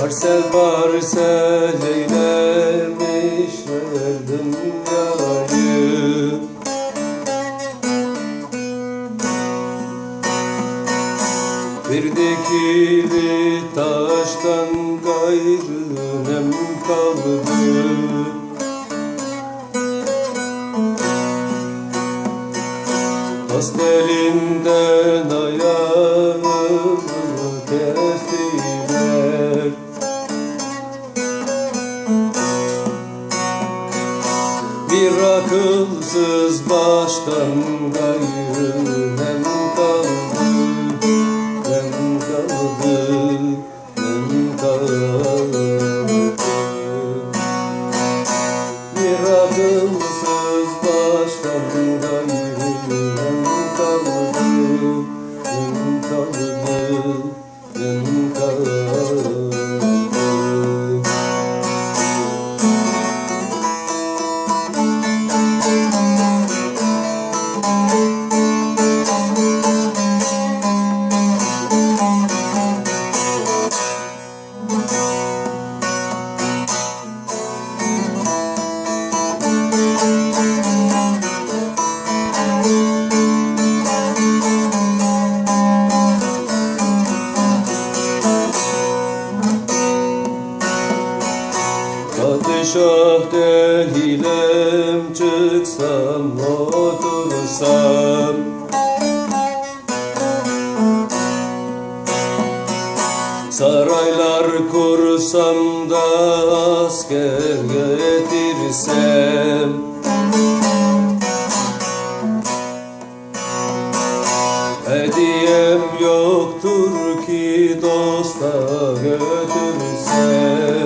Parsel parsel eylemişler dünyayı. Bir dikili taştan gayrı nem kaldı. Dost elinden ayağımı kestiler akılsız baştan gayrı nem kaldı Nem kaldı Nem kaldı. Bir akılsız baştan gayrı Padişah değilim çıksam otursam. Saraylar kursam da asker getirsem. Hediyem yoktur ki dosta götürsem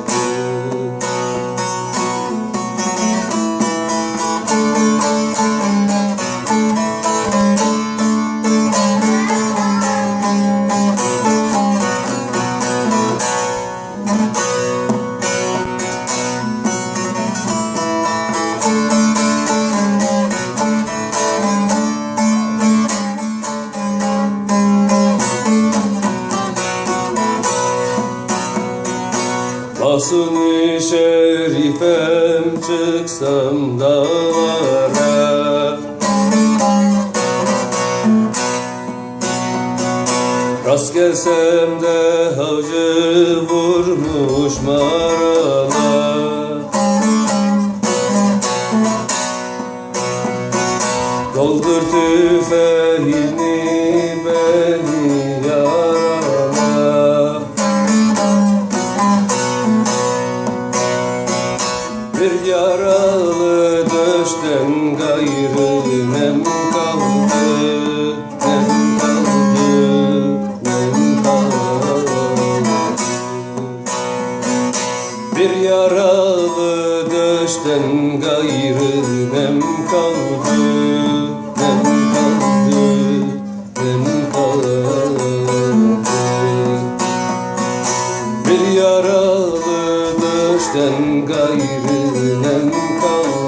Basın-ı şerifem çıksam dağlara. Rast gelsem de hacı vurmuş marala döşten gayrı nem kaldı Nem kaldı, nem kaldı. Bir yaralı döşten gayrı nem kaldı